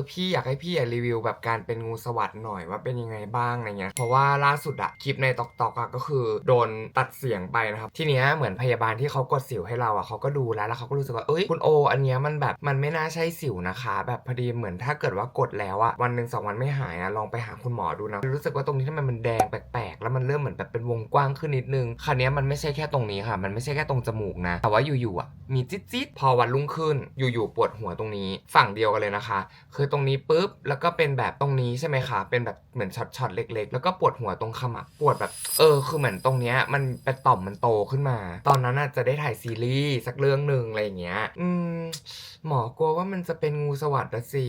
ออพี่อยากให้พี่รีวิวแบบการเป็นงูสวัสด์หน่อยว่าเป็นยังไงบ้างอะไรเงี้ยเพราะว่าล่าสุดอะคลิปในตอกตอกอะก็คือโดนตัดเสียงไปนะครับทีเนี้ยเหมือนพยาบาลที่เขากดสิวให้เราอะเขาก็ดูแล้วแล้วเขาก็รู้สึกว่าเอ้ยคุณโอ อันเนี้ยมันแบบมันไม่น่าใช่สิวนะคะ แบบพอดีเหมือนถ้าเกิดว่ากดแล้วอะวันหนึ่งสองวันไม่หายอะลองไปหาคุณหมอดูนะรู้สึกว่าตรงนี้ทำไมมันแดงแปลกๆ แล้วมันเริ่มเหมือนแบบเป็นวงกว้างขึ้นนิดนึงคราวนี้มันไม่ใช่แค่ตรงนี้ค่ะ มันไม่ใช่แค่ตรงจมูกนะ แต่ว่าอยู่ๆอะมีจิ๊ดๆพอวันรุ่งขึ้น อยู่ๆปวดหัวตรงนี้ ฝั่งเดียวกันเลยนะคะคือตรงนี้ปุ๊บแล้วก็เป็นแบบตรงนี้ใช่ไหมคะเป็นแบบเหมือนช็อตๆเล็ก ๆ แล้วก็ปวดหัวตรงขมับปวดแบบ เออ คือเหมือนตรงเนี้ยมันเป็นต่อมมันโตขึ้นมา ตอนนั้นน่ะจะได้ถ่ายซีรีส์สักเรื่องหนึ่งอะไรอย่างเงี้ย อืมหมอกลัวว่ามันจะเป็นงูสวัสด์ละสิ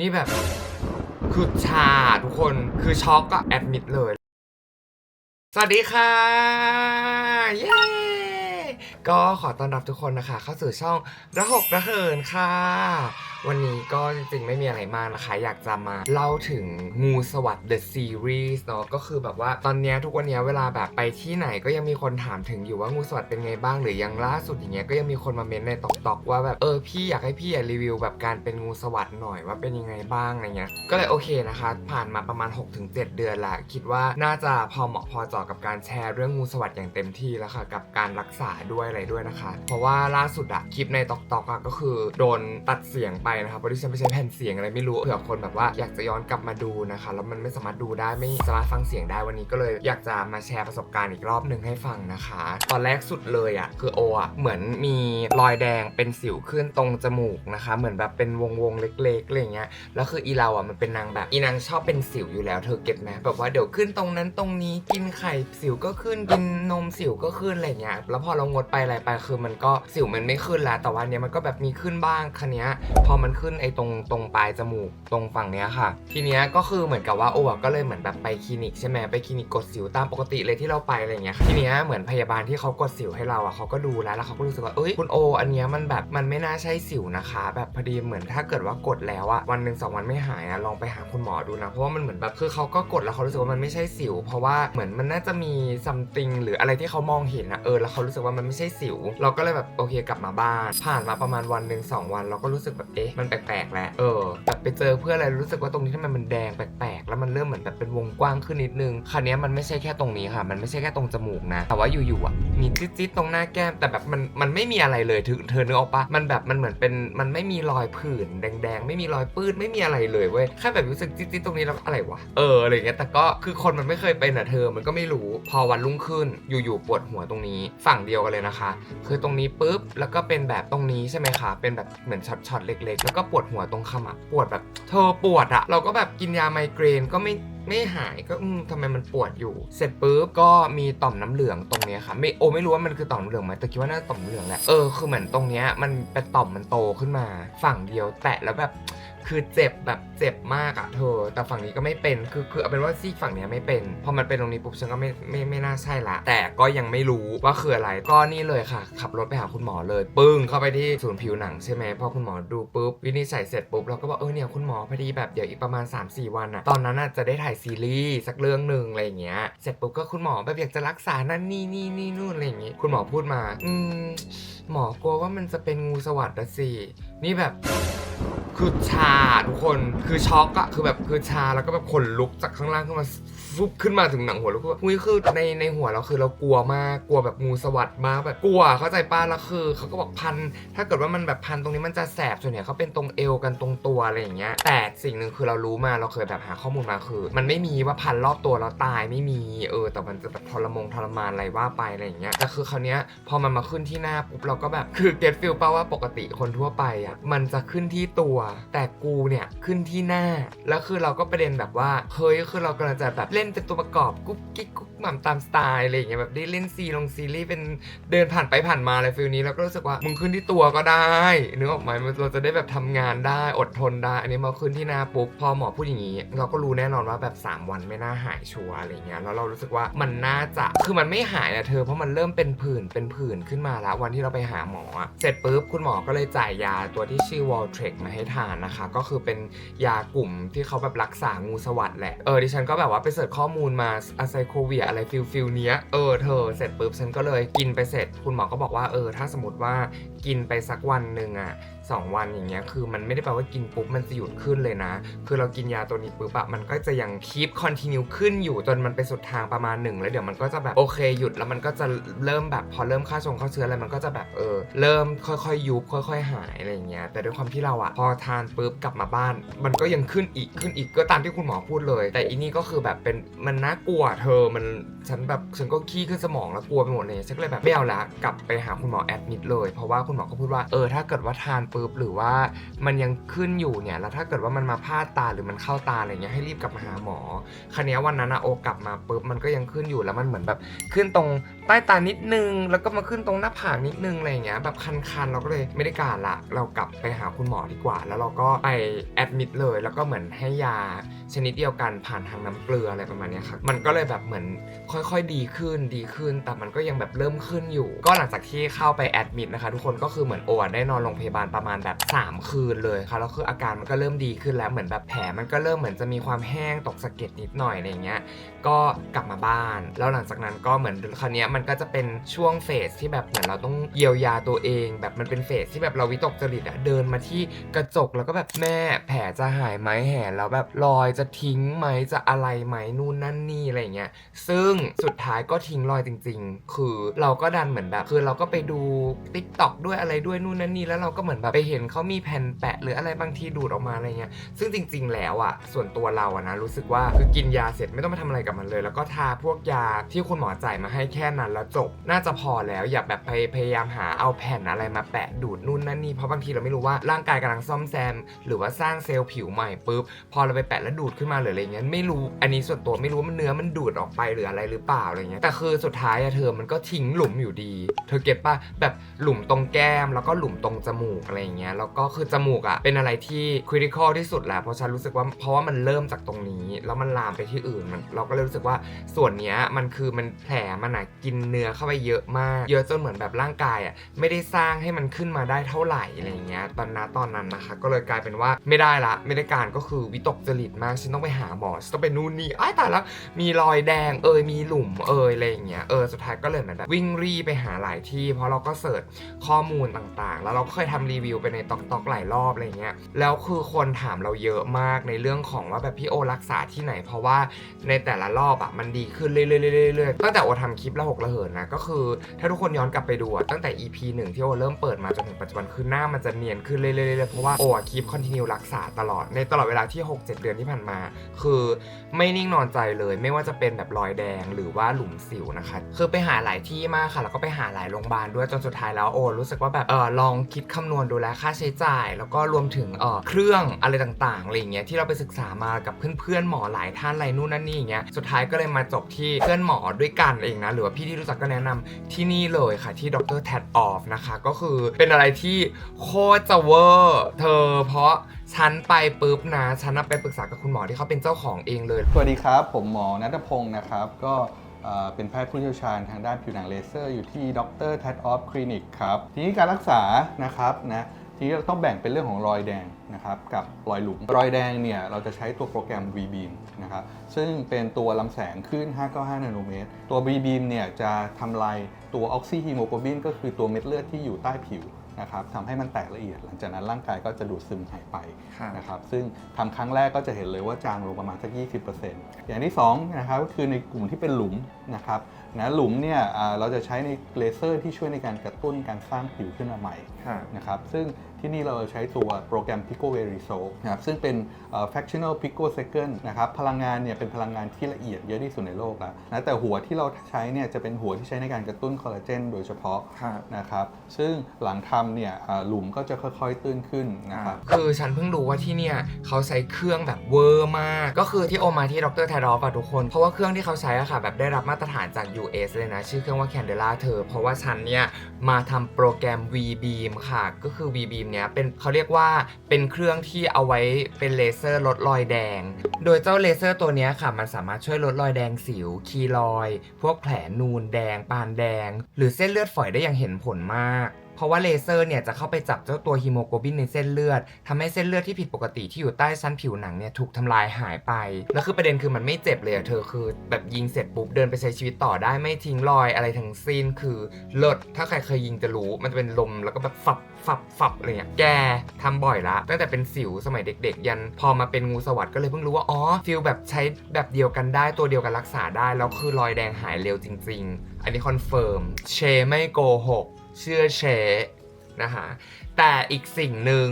นี่แบบคือชาทุกคนคือช็อกอะแอดมิดเลย สวัสดีค่ะ เย้ก็ขอต้อนรับทุกคนนะคะ เข้าสู่ช่องระหกระเหินค่ะวันนี้ก็จริงๆไม่มีอะไรมากนะคะ อยากจะมาเล่าถึงงูสวัสด์ The Series เนาะก็คือแบบว่าตอนนี้ทุกวันนี้เวลาแบบไปที่ไหนก็ยังมีคนถามถึงอยู่ว่างูสวัสด์เป็นไงบ้างหรือยังล่าสุดอย่างเงี้ยก็ยังมีคนมาเม้นในตอกตอกว่าแบบเออพี่อยากให้พี่รีวิวแบบการเป็นงูสวัสด์หน่อยว่าเป็นยังไงบ้างอะไรเงี้ยก็เลยโอเคนะคะ ผ่านมาประมาณ 6-7 เดือนละคิดว่าน่าจะพอเหมาะพอเจาะกับการแชร์เรื่องงูสวัสด์อย่างเต็มที่แล้วค่ะกับการรักษาด้วยอะไรด้วยนะคะ เพราะว่าล่าสุดอะคลิปในตอกตอกอะก็คือโดนตัดเสียงไปนะครับเพราะที่ฉันไม่ใช่แผ่นเสียงอะไรไม่รู้เผื่อคนแบบว่าอยากจะย้อนกลับมาดูนะคะแล้วมันไม่สามารถดูได้ไม่สามารถฟังเสียงได้วันนี้ก็เลยอยากจะมาแชร์ประสบการณ์อีกรอบหนึ่งให้ฟังนะคะ ตอนแรกสุดเลยอะคือโออะเหมือนมีรอยแดงเป็นสิวขึ้นตรงจมูกนะคะ เหมือนแบบเป็นวงวงๆเล็กๆอะไรเงี้ยแล้วคืออีเราอะมันเป็นนางแบบอีนางชอบเป็นสิวอยู่แล้วเธอเก็ตไหมแบบว่าเดี๋ยวขึ้นตรงนั้นตรงนี้กินไข่สิวก็ขึ้นกินนมสิวก็ขึ้นอะไรเงี้ยแล้วพอเรางดไปอะไรไปคือมันก็สิวมันไม่ขึ้นแล้วแต่ว่าเนี้มันก็แบบมีขึ้นบ้างคันนี้ยพอมันขึ้นไอ้ตรงตรงปลายจมูกตรงฝั่งเนี้ยค่ะ ทีเนี้ยก็คือเหมือนกับว่าโอ้ก็เลยเหมือนแบบไปคลินิกใช่ไหมไปคลินิกกดสิวตามปกติเลยที่เราไปอะไรเงี้ยค่ะทีเนี้ยเหมือนพยาบาลที่เขากดสิวให้เราอะเขาก็ดูแล้วแล้วเขาก็รู้สึกว่าเอ้ยคุณโอ อันเนี้ยมันแบบมันไม่น่าใช่สิวนะคะ แบบพอดีเหมือนถ้าเกิดว่ากดแล้วอะวันหนึ่งสองวันไม่หายอะลองไปหาคุณหมอดูนะเพราะว่ามันเหมือนแบบคือเขาก็กดแล้วเขารู้สึกว่ามันไม่ใช่สิว เพราะว่าเหมือนมันน่าจะมีซัมติงหรืออะไรที่เขามองเห็นนะเออแล้วเขารู้สึกว่ามันไม่ใช่สิว เราก็เลยแบบโอเคกลับมาบ้าน ผ่านมาประมาณวันหนึ่งสองวัน เราก็รู้สึกแบบเอ๊ะมันแปลกๆแล้วเออแบบไปเจอเพื่อนอะไรรู้สึกว่าตรงนี้ทำไมมันแดงแปลกๆ แล้วมันเริ่มเหมือนแบบเป็นวงกว้างขึ้นนิดนึงคราวเนี้ยมันไม่ใช่แค่ตรงนี้ค่ะ มันไม่ใช่แค่ตรงจมูกนะ แต่ว่าอยู่ๆอะมีจิ๊ดๆตรงหน้าแก้มแต่แบบมันมันไม่มีอะไรเลยถึงเธอนึกออกปะมันแบบมันเหมือนเป็นมันไม่มีรอยผื่นแดงๆ ไม่มีรอยปื้นไม่มีอะไรเลยเว้ยแค่แบบรู้สึกจิ๊ดๆตรงนี้แล้วอะไรวะเอออะไรเงี้ยแต่ก็คือคนมันไม่เคยเป็นอะเธอมันก็ไม่รู้พอวันรุ่งขึ้นอยู่ๆปวดหัวตรงนี้ฝั่งเดียวกันเลยนะคะ คือตรงนี้ปุ๊บแล้วก็เป็นแบบตรงนี้ใช่ไหมคะเป็นแบบเหมือนช็อตๆเล็กๆแล้วก็ปวดหัวตรงขมับปวดแบบเธอปวดอะเราก็แบบกินยาไมเกรนก็ไม่ไม่หายก็อืมทำไมมันปวดอยู่ เสร็จปุ๊บก็มีต่อมน้ำเหลืองตรงเนี้ยค่ะ ไม่โอไม่รู้ว่ามันคือต่อมน้ำเหลืองไหมแต่คิดว่าน่าจะต่อมน้ำเหลืองแหละเออคือเหมือนตรงเนี้ยมันเป็นต่อมมันโตขึ้นมา ฝั่งเดียวแตะแล้วแบบ คือเจ็บแบบเจ็บมากอะเธอ แต่ฝั่งนี้ก็ไม่เป็น คือคือเอาเป็นว่าซีกฝั่งเนี้ยไม่เป็น พอมันเป็นตรงนี้ปุ๊บฉันก็ไม่ไม่ไม่น่าใช่ละ แต่ก็ยังไม่รู้ว่าคืออะไร ก็นี่เลยค่ะ ขับรถไปหาคุณหมอเลย ปึ้งเข้าไปที่ศูนย์ผิวหนังใช่ไหมพอคุณหมอดูปุ๊บวินิจฉัยเสร็จปุ๊บเราก็บอกเออเนี่ยคุณหมอพอดีแบบเดี๋ยวอีกประมาณ 3-4 วันอะตอนนั้นอะจะได้ถ่ายซีรีส์สักเรื่องหนึ่งอะไรอย่างเงี้ย เสร็จปุ๊บก็คุณหมอแบบอยากจะรักษานั่นนี่นี่นี่นู่นอะไรอย่างงี้ คุณหมอพูดมา อืมหมอกลัวว่ามันจะเป็นงูสวัสด์ละสิ นี่แบบ คือชาทุกคนคือช็อกอะคือแบบคือชาแล้วก็แบบขนลุกจากข้างล่างขึ้นมาฟุบขึ้นมาถึงหนังหัวแล้วก็อุ้ยคือในในหัวเราคือเรากลัวมากกลัวแบบงูสวัสดมากแบบกลัวเข้าใจป้าแล้วคือเขาก็บอกพัน ถ้าเกิดว่ามันแบบพันตรงนี้มันจะแสบส่วนใหญ่เขาเป็นตรงเอวกันตรงตัวอะไรอย่างเงี้ยแต่สิ่งหนึ่งคือเรารู้มาเราเคยแบบหาข้อมูลมาคือ มันไม่มีว่าพันรอบตัวแล้วตายไม่มีเออ แต่มันจะแบบทรมงทรมานอะไรว่าไปอะไรอย่างเงี้ยแต่คือคราวเนี้ยพอมันมาขึ้นที่หน้าปุ๊บเราก็แบบคือเก็ตฟิลป่าว่าปกติคนทั่วไปอะมันจะขึ้นที่ตัวแต่กูเนี่ยขึ้นที่หน้า แล้วคือเราก็ประเด็นแบบว่า เฮ้ย คือเรากำลังจะแบบเล่นเป็นตัวประกอบกุ๊กกิ๊กกุ๊ก หม่ำตามสไตล์อะไรอย่างเงี้ยแบบได้เล่นซีลงซีรีส์เป็นเดินผ่านไปผ่านมาอะไรฟิลนี้ แล้วก็รู้สึกว่ามึงขึ้นที่ตัวก็ได้นึกออกไหมมันเราจะได้แบบทำงานได้อดทนได้ อันนี้มาขึ้นที่หน้าปุ๊บพอหมอพูดอย่างงี้ เราก็รู้แน่นอนว่าแบบ 3 วันไม่น่าหายชัวร์อะไรเงี้ยแล้วเรารู้สึกว่ามันน่าจะคือมันไม่หายอะเธอเพราะมันเริ่มเป็นผื่นเป็นผื่นขึ้นมาแล้ววันที่เราไปหาหมออะเสร็จปุ๊บคุณหมอก็เลยจ่ายยาตัวที่ชื่อ w a l t r e x มาให้ทานนะคะ ก็คือเป็นยากลุ่มที่เขาแบบรักษางูสวัสด์แหละเออดิฉันก็แบบว่าไปเสิร์ชข้อมูลมาอะไซโคเวียอะไรฟิลฟิลเนี้ยเออเธอเสร็จปุ๊บฉันก็เลยกินไปเสร็จ คุณหมอก็บอกว่าเออถ้าสมมติว่ากินไปสักวันหนึ่งอะ 2 วันอย่างเงี้ยคือมันไม่ได้แปลว่ากินปุ๊บมันจะหยุดขึ้นเลยนะ คือเรากินยาตัวนี้ปุ๊บอะมันก็จะยังคีปคอนติเนียขึ้นอยู่จนมันไปสุดทางประมาณหนึ่งแล้วเดี๋ยวมันก็จะแบบโอเคหยุดแล้วมันก็จะเริ่มแบบพอเริ่มฆ่าชงฆ่าเชื้ออะไรมันก็จะแบบเออเริ่มค่อยๆยุบค่อย ๆ หายอะไรอย่างเงี้ยแต่ด้วยความที่เราอะพอทานปุ๊บกลับมาบ้าน มันก็ยังขึ้นอีกขึ้นอีกก็ตามที่คุณหมอพูดเลย แต่อีนี่ก็คือแบบเป็นมันน่ากลัวเธอมันฉันแบบฉันก็ขี้ขึ้นสมองแล้วกลัวไปหมดเลยฉันก็เลยแบบไม่เอาละกลับไปหาคุณหมอแอดมิดเลย เพราะว่าคุณหมอก็พูดว่าเออถ้าเกิดว่าทานปุบหรือว่ามันยังขึ้นอยู่เนี่ยแล้วถ้าเกิดว่ามันมาพาดตาหรือมันเข้าตาอะไรเงี้ยให้รีบกลับมาหาหมอคันนี้วันนั้นอะโอกลับมาปุ๊บมันก็ยังขึ้นอยู่แล้วมันเหมือนแบบขึ้นตรง ใต้ตานิดนึง แล้วก็มาขึ้นตรงหน้าผากนิดนึงอะไรเงี้ยแบบคันๆเราก็เลยไม่ได้การละ เรากลับไปหาคุณหมอดีกว่า แล้วเราก็ไปแอดมิดเลย แล้วก็เหมือนให้ยาชนิดเดียวกันผ่านทางน้ำเกลืออะไรประมาณนี้ครับมันก็เลยแบบเหมือนค่อยๆ ดีขึ้นดีขึ้น แต่มันก็ยังแบบเริ่มขึ้นอยู่ ก็หลังจากที่เข้าไปแอดมิดนะคะทุกคนก็คือเหมือนโออะได้นอนโรงพยาบาลประมาณแบบ 3 คืนเลยค่ะแล้วคืออาการมันก็เริ่มดีขึ้นแล้วเหมือนแบบแผลมันก็เริ่มเหมือนจะมีความแห้งตกสะเก็ดนิดหน่อยอะไรเงี้ยก็กลับมาบ้าน แล้วหลังจากนั้นก็เหมือนคราวนี้ยมันก็จะเป็นช่วงเฟสที่แบบเหมือนเราต้องเยียวยาตัวเอง แบบมันเป็นเฟสที่แบบเราวิตกจริตอะเดินมาที่กระจกแล้วก็แบบแม่แผลจะหายไหมแหนแล้วแบบรอยจะทิ้งไหมจะอะไรไหมนู่นนั่นนี่อะไรเงี้ยซึ่งสุดท้ายก็ทิ้งรอยจริง ๆ คือเราก็ดันเหมือนแบบ คือเราก็ไปดู t ิ k t o k ด้วยอะไรด้วยนู่นนั่นนี่แล้วเราก็เหมือนแบบไปเห็นเขามีแผ่นแปะหรืออะไรบางทีดูดออกมาอะไรเงี้ยซึ่งจริง ๆ แล้วอะส่วนตัวเราอะนะรู้สึกว่าคือกินยาเสร็จไม่ต้องมาทำอะไรกับมันเลย แล้วก็ทาพวกยาที่คุณหมอจ่ายมาให้แค่นั้นแล้วจบ น่าจะพอแล้วอย่าแบบไปพยายามหาเอาแผ่นอะไรมาแปะดูดนู่นนั่นนี่เพราะบางทีเราไม่รู้ว่าร่างกายกำลังซ่อมแซม หรือว่าสร้างเซลล์ผิวใหม่ปุ๊บพอเราไปแปะแล้วดูดขึ้นมาหรืออะไรเงี้ยไม่รู้อันนี้ส่วนตัวไม่รู้ว่ามันเนื้อมันดูดออกไปหรืออะไรหรือเปล่าอะไรเงี้ยแต่คือสุดท้ายอะเธอมันก็ทิ้งหลุมอยู่ดี เธอเก็ตปะแบบหลุมตรงแก้มแล้วก็หลุมตรงจมูกอะไรเงี้ยแล้วก็คือจมูกอะเป็นอะไรที่คริติคอลที่สุดแหละเพราะฉันรู้สึกว่าเพราะว่ามันเริ่มจากตรงนี้ แล้วมันลามไปที่อื่นมันเราก็เลยรู้สึกว่าส่วนเนี้ยมันคือมันแผลมันอะกินเนื้อเข้าไปเยอะมาก เยอะจนเหมือนแบบร่างกายอะไม่ได้สร้างให้มันขึ้นมาได้เท่าไหร่อะไรเงี้ยตอนนั้นตอนนั้นนะคะ ก็เลยกลายเป็นว่าไม่ได้ละไม่ได้การก็คือวิตกจริตมากฉันต้องไปหาหมอฉันต้องไปนู่นนี่อ้ายตายแล้วมีรอยแดงเอยมีหลุมเอยอะไรเงี้ยเออสุดท้ายก็เลยเหมือนแบบวิ่งรีไปหาหลายที่ เพราะเราก็เสิร์ชข้อมูลต่างๆ แล้วเราก็เคยทำรีวิวไปในตอกตอกหลายรอบอะไรเงี้ยแล้วคือคนถามเราเยอะมากในเรื่องของว่าแบบพี่โอรักษาที่ไหน เพราะว่าในแต่ละรอบอะมันดีขึ้นเรื่อยๆเรื่อยๆตั้งแต่โอทำคลิประหกระเหินนะก็คือถ้าทุกคนย้อนกลับไปดูตั้งแต่ EP หนึ่งที่โอเริ่มเปิดมาจนถึงปัจจุบันคือหน้ามันจะเนียนขึ้นเรื่อยๆเพราะว่าโอคลิปคอนติเนียรักษาตลอดในตลอดเวลาที่ 6-7 เดือนที่ผ่านมา คือไม่นิ่งนอนใจเลยไม่ว่าจะเป็นแบบรอยแดงหรือว่าหลุมสิวนะคะคือไปหาหลายที่มากค่ะ แล้วก็ไปหาหลายโรงพยาบาลด้วยจนสุดท้ายแล้วโอรู้สึกว่าแบบเออลองคิดคำนวณดูแลค่าใช้จ่าย แล้วก็รวมถึงเออเครื่องอะไรต่างๆอะไรอย่างเงี้ยที่เราไปศึกษามากับเพื่อนๆหมอหลายท่านอะไรนู่นนั่นนี่อย่างเงี้ยสุดท้ายก็เลยมาจบที่เพื่อนหมอด้วยกันเองนะหรือว่าพี่ที่รู้จักก็แนะนำที่นี่เลยค่ะที่ดรแทดออฟนะคะก็คือเป็นอะไรที่โคตรจะเวอร์เธอเพราะฉันไปปุ๊บนะฉันไปปรึกษากับคุณหมอที่เขาเป็นเจ้าของเองเลย สวัสดีครับ ผมหมอนัทพงศ์นะครับ ก็เอ่อเป็นแพทย์ผู้เชี่ยวชาญทางด้านผิวหนังเลเซอร์อยู่ที่ดรแทดออฟคลินิกครับ ทีนี้การรักษานะครับนะทีนี้เราต้องแบ่งเป็นเรื่องของรอยแดง นะครับกับรอยหลุม รอยแดงเนี่ยเราจะใช้ตัวโปรแกรม V-beam นะครับซึ่งเป็นตัวลำแสงคลื่น595 นาโนเมตร ตัว V-beam เนี่ยจะทำลายตัวออกซิฮีโมโกลบินก็คือตัวเม็ดเลือดที่อยู่ใต้ผิวนะครับทำให้มันแตกละเอียด หลังจากนั้นร่างกายก็จะดูดซึมหายไปค่ะนะครับซึ่งทำครั้งแรกก็จะเห็นเลยว่าจางลงประมาณสัก 20%อย่างที่2นะครับก็คือในกลุ่มที่เป็นหลุมนะครับนะหลุมเนี่ยอ่าเราจะใช้ในเลเซอร์ที่ช่วยในการกระตุ้นการสร้างผิวขึ้นมาใหม่ค่ะนะครับซึ่ง ที่นี่เราใช้ตัวโปรแกรม Pico v e r i s o นะครับซึ่งเป็นเอ่อ fractional picosecond นะครับพลังงานเนี่ยเป็นพลังงานที่ละเอียดเยอะที่สุดในโลกแล้วนะแต่หัวที่เราใช้เนี่ยจะเป็นหัวที่ใช้ในการกระตุ้นคอลลาเจนโดยเฉพาะค่ะนะครับซึ่งหลังทำเนี่ยอ่าหลุมก็จะค่อยๆตื้นขึ้นนะครับคือฉันเพิ่งรู้ว่าที่เนี่ยเขาใช้เครื่องแบบเวอร์มาก ก็คือที่โอมาที่ดรไทรอฟอะทุกคน เพราะว่าเครื่องที่เขาใช้อะค่ะแบบได้รับมาตรฐานจาก US เลยนะ ชื่อเครื่องว่า Candela เธอ เพราะว่าฉันเนี่ยมาทำโปรแกรม V-beam ค่ะ ก็คือ V-beam เนี้ยเป็นเขาเรียกว่าเป็นเครื่องที่เอาไว้เป็นเลเซอร์ลดรอยแดง โดยเจ้าเลเซอร์ตัวเนี้ยค่ะมันสามารถช่วยลดรอยแดงสิว คีรอย พวกแผลนูนแดง ปานแดง หรือเส้นเลือดฝอยได้อย่างเห็นผลมาก เพราะว่าเลเซอร์เนี่ยจะเข้าไปจับเจ้าตัวฮีโมโกลบินในเส้นเลือดทำให้เส้นเลือดที่ผิดปกติที่อยู่ใต้ชั้นผิวหนังเนี่ยถูกทำลายหายไป แล้วคือประเด็นคือมันไม่เจ็บเลยเธอคือ แบบยิงเสร็จปุ๊บเดินไปใช้ชีวิตต่อได้ไม่ทิ้งรอยอะไรทั้งสิ้นคือเลิศถ้าใครเคยยิงจะรู้มันจะเป็นลมแล้วก็แบบฝับฝับฝับอะไรเงี้ยแกทำบ่อยละ ตั้งแต่เป็นสิวสมัยเด็ก ๆ ยันพอมาเป็นงูสวัสด์ก็เลยเพิ่งรู้ว่าอ๋อฟิลแบบใช้แบบเดียวกันได้ตัวเดียวกันรักษาได้แล้วคือรอยแดงหายเร็วจริง ๆ อันนี้คอนเฟิร์มเชไม่โกหก เชื่อเชนะคะแต่อีกสิ่งหนึ่ง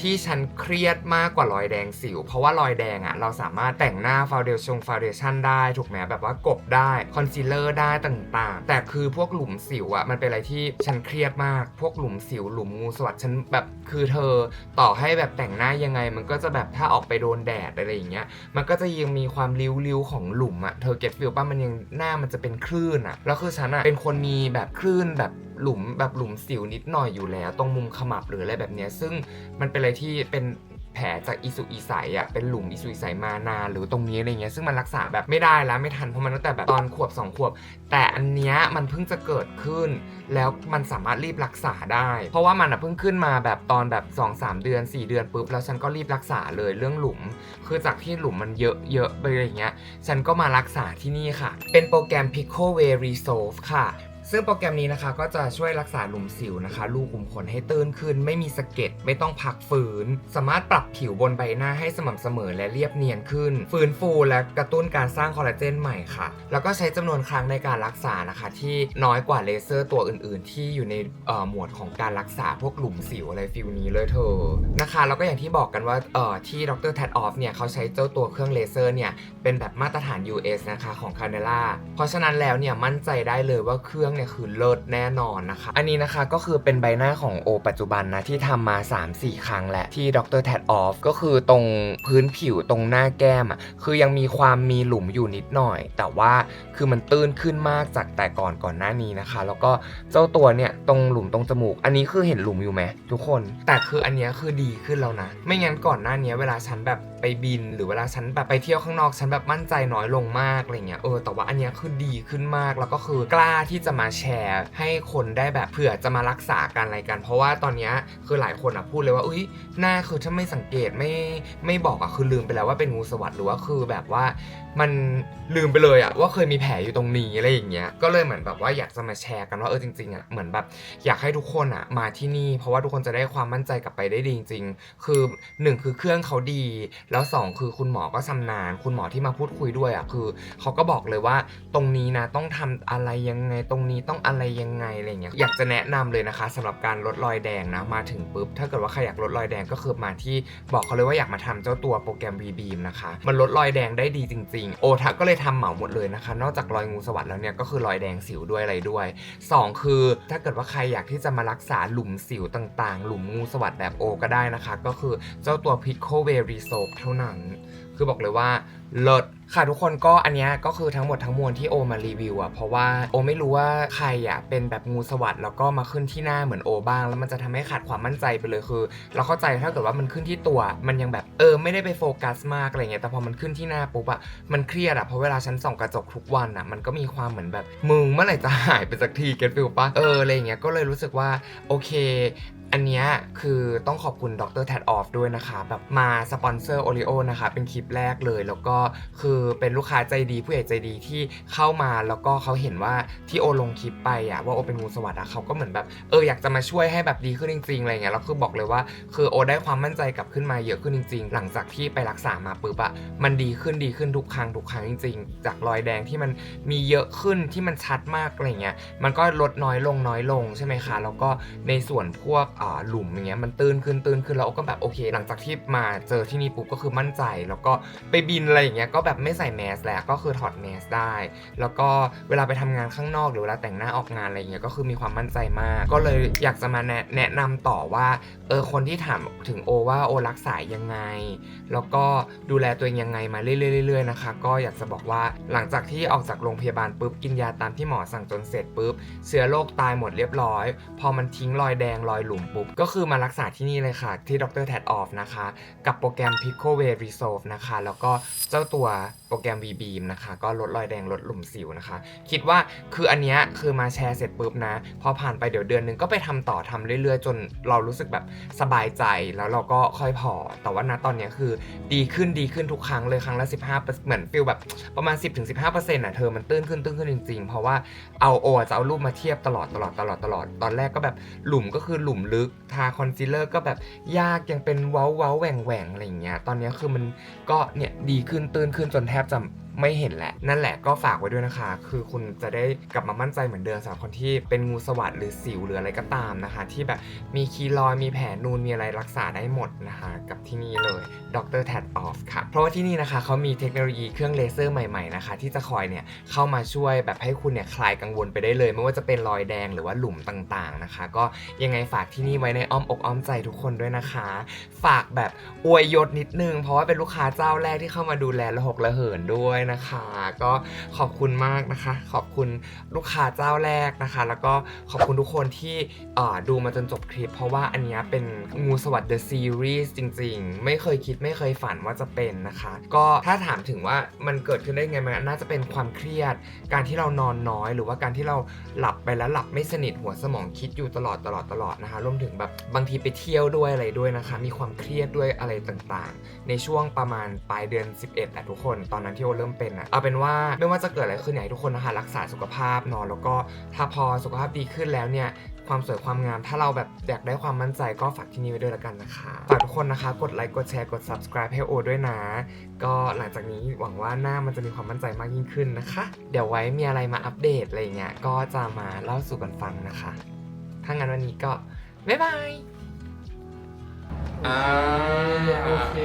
ที่ฉันเครียดมากกว่ารอยแดงสิว เพราะว่ารอยแดงอะ่ะเราสามารถแต่งหน้าฟาวเดชั่นฟาวเดชั่นได้ถูกไหมแบบว่ากบได้คอนซีลเลอร์ได้ต่างๆ แต่คือพวกหลุมสิวอะ่ะมันเป็นอะไรที่ฉันเครียดมาก พวกหลุมสิวหลุมงูสวัสดฉันแบบคือเธอต่อให้แบบแต่งหน้ายังไง มันก็จะแบบถ้าออกไปโดนแดดอะไรอย่างเงี้ยมันก็จะยังมีความริ้วๆของหลุมอะเธอเก็ตฟิลป่ะมันยังหน้ามันจะเป็นคลื่นอะแล้วคือฉันอะเป็นคนมีแบบคลื่นแบบ หลุมแบบหลุมสิวนิดหน่อยอยู่แล้ว ตรงมุมขมับหรืออะไรแบบเนี้ยซึ่งมันเป็นอะไรที่เป็นแผลจากอิสุอิสัยอะเป็นหลุมอิสุอิสัยมานานหรือตรงนี้อะไรเงี้ยซึ่งมันรักษาแบบไม่ได้แล้วไม่ทันเพราะมันตั้งแต่แบบตอนขวบสองขวบ แต่อันเนี้ยมันเพิ่งจะเกิดขึ้น แล้วมันสามารถรีบรักษาได้ เพราะว่ามันอะเพิ่งขึ้นมาแบบตอนแบบ 2-3 เดือน 4 เดือนปุ๊บแล้วฉันก็รีบรักษาเลยเรื่องหลุม คือจากที่หลุมมันเยอะเยอะไปอะไรเงี้ยฉันก็มารักษาที่นี่ค่ะ เป็นโปรแกรม Pico Way Resolve ค่ะ ซึ่งโปรแกรมนี้นะคะก็จะช่วยรักษาหลุมสิวนะคะลูกขุมขนให้ตื้นขึ้น ไม่มีสะเก็ดไม่ต้องพักฟื้น สามารถปรับผิวบนใบหน้าให้สม่ำเสมอและเรียบเนียนขึ้น ฟื้นฟูและกระตุ้นการสร้างคอลลาเจนใหม่ค่ะ แล้วก็ใช้จำนวนครั้งในการรักษานะคะ ที่น้อยกว่าเลเซอร์ตัวอื่น ๆ ที่อยู่ในหมวดของการรักษาพวกหลุมสิวอะไรฟิลนี้เลยเธอนะคะแล้วก็อย่างที่บอกกันว่าเอ่อที่ดรแทดออฟเนี่ยเขาใช้เจ้าตัวเครื่องเลเซอร์เนี่ยเป็นแบบมาตรฐาน US นะคะของ c a n e l a เพราะฉะนั้นแล้วเนี่ยมั่นใจได้เลยว่าเครื่องเนี่ยคือเลิศแน่นอนนะคะ อันนี้นะคะก็คือเป็นใบหน้าของโอปัจจุบันนะที่ทำมา 3-4 ครั้งแหละที่ดรแทดออฟก็คือตรงพื้นผิวตรงหน้าแก้มอะคือยังมีความมีหลุมอยู่นิดหน่อย แต่ว่าคือมันตื้นขึ้นมากจากแต่ก่อนก่อนหน้านี้นะคะ แล้วก็เจ้าตัวเนี่ยตรงหลุมตรงจมูก อันนี้คือเห็นหลุมอยู่ไหมทุกคน แต่คืออันนี้คือดีขึ้นแล้วนะ ไม่งั้นก่อนหน้านี้เวลาฉันแบบ ไปบิน หรือเวลาฉันแบบไปเที่ยวข้างนอกฉันแบบมั่นใจน้อยลงมากอะไรเงี้ยเออแต่ว่าอันเนี้ยคือดีขึ้นมากแล้วก็คือกล้าที่จะมาแชร์ให้คนได้แบบเผื่อจะมารักษากันอะไรกัน เพราะว่าตอนเนี้ยคือหลายคนอะพูดเลยว่าอุ้ยหน้าคือถ้าไม่สังเกตไม่ไม่บอกอะคือลืมไปแล้วว่าเป็นงูสวัสด์หรือว่าคือแบบว่า มันลืมไปเลยอะว่าเคยมีแผลอยู่ตรงนี้อะไรอย่างเงี้ยก็เลยเหมือนแบบว่าอยากจะมาแชร์กันว่าเออจริงๆอะเหมือนแบบอยากให้ทุกคนอะมาที่นี่ เพราะว่าทุกคนจะได้ความมั่นใจกลับไปได้ดีจริงๆคือหนึ่งคือเครื่องเขาดี แล้วสองคือคุณหมอก็ชำนาญคุณหมอที่มาพูดคุยด้วยอะคือเขาก็บอกเลยว่าตรงนี้นะต้องทำอะไรยังไงตรงนี้ต้องอะไรยังไงอะไรเงี้ยอยากจะแนะนำเลยนะคะสำหรับการลดรอยแดงนะมาถึงปุ๊บถ้าเกิดว่าใครอยากลดรอยแดงก็คือมาที่บอกเขาเลยว่าอยากมาทำเจ้าตัวโปรแกรม V-Beam นะคะมันลดรอยแดงได้ดีจริงๆโอทักก็เลยทำเหมาหมดเลยนะคะ นอกจากรอยงูสวัสด์แล้วเนี่ยก็คือรอยแดงสิวด้วยอะไรด้วย 2 คือถ้าเกิดว่าใครอยากที่จะมารักษาหลุมสิวต่างๆ หลุมงูสวัสด์แบบโอก็ได้นะคะ ก็คือเจ้าตัวพิ c โคเวรีโซ p เท่านั้น คือบอกเลยว่า เลิศค่ะทุกคนก็อันเนี้ยก็คือทั้งหมดทั้งมวลที่โอมารีวิวอะเพราะว่าโอไม่รู้ว่าใครอะเป็นแบบงูสวัสด์แล้วก็มาขึ้นที่หน้าเหมือนโอบ้าง แล้วมันจะทำให้ขาดความมั่นใจไปเลยคือ เราเข้าใจถ้าเกิดว่ามันขึ้นที่ตัว มันยังแบบเออไม่ได้ไปโฟกัสมากอะไรเงี้ยแต่พอมันขึ้นที่หน้าปุ๊บอะมันเครียดอะเพราะเวลาฉันส่องกระจกทุกวันอะมันก็มีความเหมือนแบบมึงเมื่อไหร่จะหายไปสักทีเก็ตฟิลปะเอออะไรเงี้ยก็เลยรู้สึกว่าโอเคอันเนี้ยคือต้องขอบคุณดรแทดออฟด้วยนะคะ แบบมาสปอนเซอร์โอริโอนะคะ เป็นคลิปแรกเลย แล้วก็คือเป็นลูกค้าใจดีผู้ใหญ่ใจดีที่เข้ามาแล้วก็เขาเห็นว่าที่โอลงคลิปไปอะว่าโอเป็นงูสวัสด์อะเขาก็เหมือนแบบเอออยากจะมาช่วยให้แบบดีขึ้นจริงๆอะไรเงี้ยแล้วคือบอกเลยว่าคือโอได้ความมั่นใจกลับขึ้นมาเยอะขึ้นจริง ๆ หลังจากที่ไปรักษามาปุ๊บอะมันดีขึ้นดีขึ้นทุกครั้งทุกครั้งจริง ๆ จากรอยแดงที่มันมีเยอะขึ้นที่มันชัดมากอะไรเงี้ยมันก็ลดน้อยลงน้อยลงใช่ไหมคะแล้วก็ในส่วนพวกอ่าหลุมอย่างเงี้ยมันตื้นขึ้นตื้นขึ้นแล้วก็แบบโอเค หลังจากที่มาเจอที่นี่ปุ๊บก็คือมั่นใจแล้วก็ไปบินอะไรอย่างเงี้ยก็แบบไม่ใส่แมสแหล้วก็คือถอดแมสได้ แล้วก็เวลาไปทำงานข้างนอกหรือเวลาแต่งหน้าออกงานอะไรอย่างเงี้ยก็คือมีความมั่นใจมาก ก็เลยอยากจะมาแนะแนะนำต่อว่าเออคนที่ถามถึงโอว่าโอรักษายังไง แล้วก็ดูแลตัวเองยังไงมาเรื่อยๆๆๆนะคะ ก็อยากจะบอกว่าหลังจากที่ออกจากโรงพยาบาลปุ๊บกินยาตามที่หมอสั่งจนเสร็จปุ๊บเชื้อโรคตายหมดเรียบร้อย พอมันทิ้งรอยแดงรอยหลุมปุ๊บก็คือมารักษาที่นี่เลยค่ะ ที่ดรแทดออฟนะคะ กับโปรแกรม Pico Way Resolve นะคะ แล้วก็เจ้าตัวโปรแกรม V Beam นะคะ ก็ลดรอยแดงลดหลุมสิวนะคะ คิดว่าคืออันเนี้ยคือมาแชร์เสร็จปุ๊บนะ พอผ่านไปเดี๋ยวเดือนหนึงก็ไปทำต่อทำเรื่อยๆ จนเรารู้สึกแบบสบายใจแล้วเราก็ค่อยพอ แต่ว่าณตอนเนี้ยคือดีขึ้นดีขึ้นทุกครั้งเลยครั้งละ 15 เหมือนฟิลแบบประมาณ 10-15%อะเธอมันตื้นขึ้นตื้นขึ้นจริงๆ เพราะว่าเอาโอจะเอารูปมาเทียบตลอดตลอดตลอดตลอด ตอนแรกก็แบบหลุมก็คือหลุมลึกทาคอนซีลเลอร์ก็แบบยากยังเป็นเว้าเว้าแหว่งแหว่งอะไรอย่างเงี้ยตอนนี้คือมันก็เนี่ยดีขึ้นตื้นขึ้นจนแทบจะไม่เห็นแหละ นั่นแหละก็ฝากไว้ด้วยนะคะ คือคุณจะได้กลับมามั่นใจเหมือนเดิมสำหรับคนที่เป็นงูสวัสดหรือสิวหรืออะไรก็ตามนะคะ ที่แบบมีคีรอยมีแผลนูนมีอะไรรักษาได้หมดนะคะ กับที่นี่เลยดร t a d Off ค่ะ เพราะว่าที่นี่นะคะเขามีเทคโนโลยีเครื่องเลเซอร์ใหม่ๆนะคะ ที่จะคอยเนี่ยเข้ามาช่วยแบบให้คุณเนี่ยคลายกังวลไปได้เลย ไม่ว่าจะเป็นรอยแดงหรือว่าหลุมต่างๆนะคะ ก็ยังไงฝากที่นี่ไว้ในอ้อมอกอ้อมใจทุกคนด้วยนะคะ ฝากแบบอวยยศนิดนึง เพราะว่าเป็นลูกค้าเจ้าแรกที่เข้ามาดูแลระหกระเหินด้วยนะคะ ก็ขอบคุณมากนะคะ ขอบคุณลูกค้าเจ้าแรกนะคะ แล้วก็ขอบคุณทุกคนที่ดูมาจนจบคลิป เพราะว่าอันนี้เป็นงูสวัสด์ The Series จริง ๆ ไม่เคยคิดไม่เคยฝันว่าจะเป็นนะคะ ก็ถ้าถามถึงว่ามันเกิดขึ้นได้ไงมันน่าจะเป็นความเครียด การที่เรานอนน้อย หรือว่าการที่เราหลับไปแล้วหลับไม่สนิทหัวสมองคิดอยู่ตลอดตลอดตลอดนะคะรวมถึงแบบบางทีไปเที่ยวด้วยอะไรด้วยนะคะ มีความเครียดด้วยอะไรต่างๆ ในช่วงประมาณปลายเดือน 11แหละทุกคน ตอนนั้นที่โอเริ่มเป็นอะเอาเป็นว่าไม่ว่าจะเกิดอะไรขึ้นอยากให้ทุกคนนะคะรักษาสุขภาพนอนแล้วก็ถ้าพอสุขภาพดีขึ้นแล้วเนี่ยความสวยความงาม ถ้าเราแบบอยากได้ความมั่นใจก็ฝากที่นี่ไว้ด้วยละกันนะคะ ฝากทุกคนนะคะ กดไลค์ กดแชร์ กด subscribe ให้โอด้วยนะ ก็หลังจากนี้หวังว่าหน้ามันจะมีความมั่นใจมากยิ่งขึ้นนะคะ เดี๋ยวไว้มีอะไรมาอัปเดตอะไรเงี้ย ก็จะมาเล่าสู่กันฟังนะคะ ถ้างั้นวันนี้ก็ บ๊ายบาย อ่า โอเค